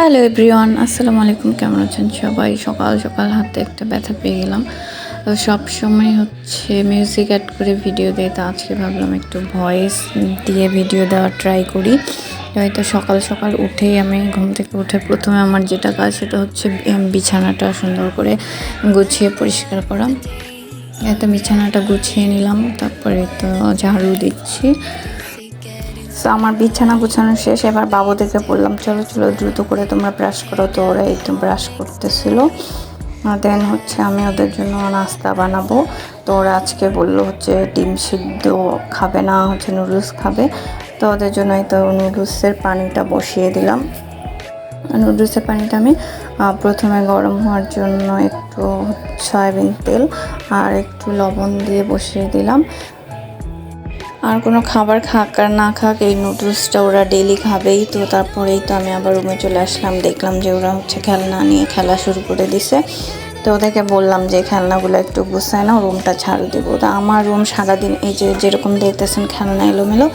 Hello everyone আসসালামু আলাইকুম কেমন আছেন সবাই? সকাল সকাল হাতে একটা ব্যথা পেয়ে গেলাম। তো সব সময় হচ্ছে মিউজিক অ্যাড করে ভিডিও দেয়, তো আজকে ভাবলাম একটু ভয়েস দিয়ে ভিডিও দেওয়ার ট্রাই করি। হয়তো সকাল সকাল উঠেই আমি ঘুম থেকে উঠে প্রথমে আমার যেটা কাজ, সেটা হচ্ছে বিছানাটা সুন্দর করে গুছিয়ে পরিষ্কার করা। এত বিছানাটা গুছিয়ে নিলাম, তারপরে তো ঝাড়ু দিচ্ছি। তো আমার বিছানা গুছানো শেষ, এবার বাবুদেরকে বললাম, চলো চলো, দ্রুত করে তোমরা ব্রাশ করো। তো ওরা তো ব্রাশ করতেছিল। দেন হচ্ছে আমি ওদের জন্য নাস্তা বানাবো। তো ওরা আজকে বলল হচ্ছে ডিম সিদ্ধ খাবে না, হচ্ছে নুডলস খাবে। তো ওদের জন্য তো নুডলসের পানিটা বসিয়ে দিলাম। নুডলসের পানিটা আমি প্রথমে গরম হওয়ার জন্য একটু সয়াবিন তেল আর একটু লবণ দিয়ে বসিয়ে দিলাম। আর কোনো খাবার খাক আর না খাক, এই নুডলসটা ওরা ডেলি খাবেই। তো তারপরেই তো আমি আবার রুমে চলে আসলাম, দেখলাম যে ওরা হচ্ছে খেলনা নিয়ে খেলা শুরু করে দিছে। তো ওদেরকে বললাম যে, খেলনাগুলো একটু গুছায় না রুমটা ঝাড়ু দেবো। তো আমার রুম সারাদিন এই যে যেরকম দেখতেছেন খেলনা এলোমেলো,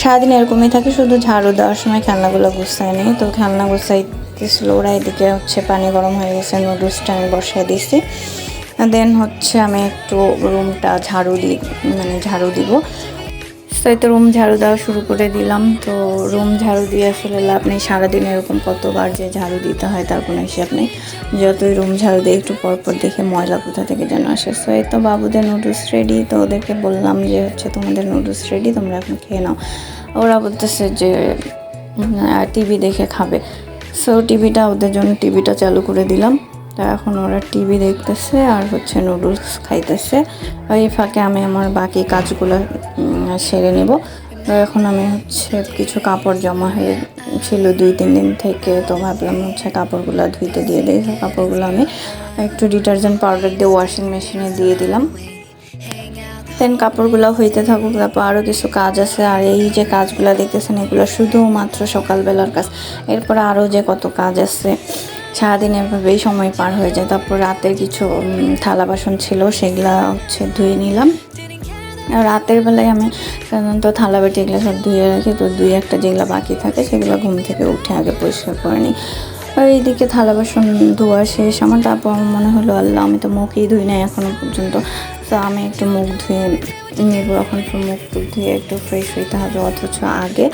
সারাদিন এরকমই থাকে, শুধু ঝাড়ু দেওয়ার সময় খেলনাগুলো গুছায় নেই। তো খেলনা গুছাইতেছিল ওরা, এদিকে হচ্ছে পানি গরম হয়ে গেছে নুডলসটা আমি বসাই দিছি দেন হচ্ছে আমি একটু রুমটা ঝাড়ু দিই মানে ঝাড়ু দিব। তো তো রুম ঝাড়ু দেওয়া শুরু করে দিলাম। তো রুম ঝাড়ু দিয়ে আসলে লাভ নেই। সারাদিন এরকম কতবার যে ঝাড়ু দিতে হয় তার কোনো হিসাব নেই। যতই রুম ঝাড়ু দিয়ে একটু পরপর দেখে ময়লা কোথা থেকে যেন আসে। তো এই তো বাবুদের নুডলস রেডি তো ওদেরকে বললাম যে হচ্ছে, তোমাদের নুডলস রেডি তোমরা এখন খেয়ে নাও। ওরা বলতেছে যে টিভি দেখে খাবে। সো টিভিটা ওদের জন্য টিভিটা চালু করে দিলাম। তো এখন ওরা টিভি দেখতেছে আর হচ্ছে নুডলস খাইতেছে। এই ফাঁকে আমি আমার বাকি কাজগুলো সেরে নেব। এখন আমি হচ্ছে কিছু কাপড় জমা হয়ে ছিল দুই, তিন দিন থেকে, তো ভাবলাম হচ্ছে কাপড়গুলো ধুইতে দিয়ে দিই। কাপড়গুলো আমি একটু ডিটারজেন্ট পাউডার দিয়ে ওয়াশিং মেশিনে দিয়ে দিলাম। দেন কাপড়গুলো হইতে থাকুক, তারপর আরও কিছু কাজ আছে। আর এই যে কাজগুলো দেখতেছেন, এগুলো শুধুমাত্র সকালবেলার কাজ। এরপরে আরও যে কত কাজ আছে, সারাদিন এভাবেই সময় পার হয়ে যায়। তারপর রাতের কিছু থালা বাসন ছিল, সেগুলা হচ্ছে ধুয়ে নিলাম। রাতের বেলায় আমি সাধারণত থালা বাটি এগুলো সব ধুয়ে রাখি। তো দুই একটা যেগুলো বাকি থাকে সেগুলো ঘুম থেকে উঠে আগে পরিষ্কার করে নিই। আর এইদিকে থালা বাসন ধোয়া শেষ। আমার তারপর মনে হলো, আল্লাহ, আমি তো মুখই ধুই নাই এখনও পর্যন্ত। তো আমি একটু মুখ ধুয়ে নেব। এখন মুখ টুক ধুয়ে একটু ফ্রেশ হইতে হবে, অথচ আগে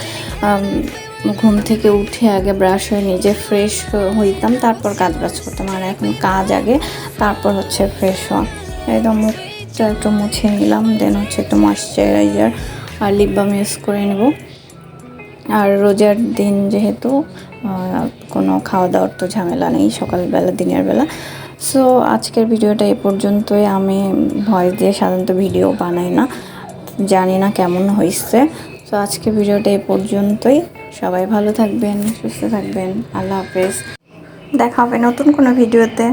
ঘুম থেকে উঠে আগে ব্রাশ হয়ে নিজে ফ্রেশ হইতাম, তারপর কাজ বাজ করতাম। আর এখন কাজ আগে, তারপর হচ্ছে ফ্রেশ হওয়া। একদম মুখটা একটু মুছে নিলাম দেন হচ্ছে একটু ময়শ্চারাইজার আর লিপ বাম ইউজ করে নেব। আর রোজার দিন যেহেতু কোনো খাওয়া দাওয়ার তো ঝামেলা নেই সকালবেলা, দিনের বেলা। সো আজকের ভিডিওটা এ পর্যন্তই। আমি ভয়েস দিয়ে সাধারণত ভিডিও বানাই না, জানি না কেমন হয়েছে তো আজকে ভিডিওটা এ পর্যন্তই। সবাই ভালো থাকবেন, সুস্থ থাকবেন। আল্লাহ হাফেজ। দেখা হবে নতুন কোনো ভিডিওতে।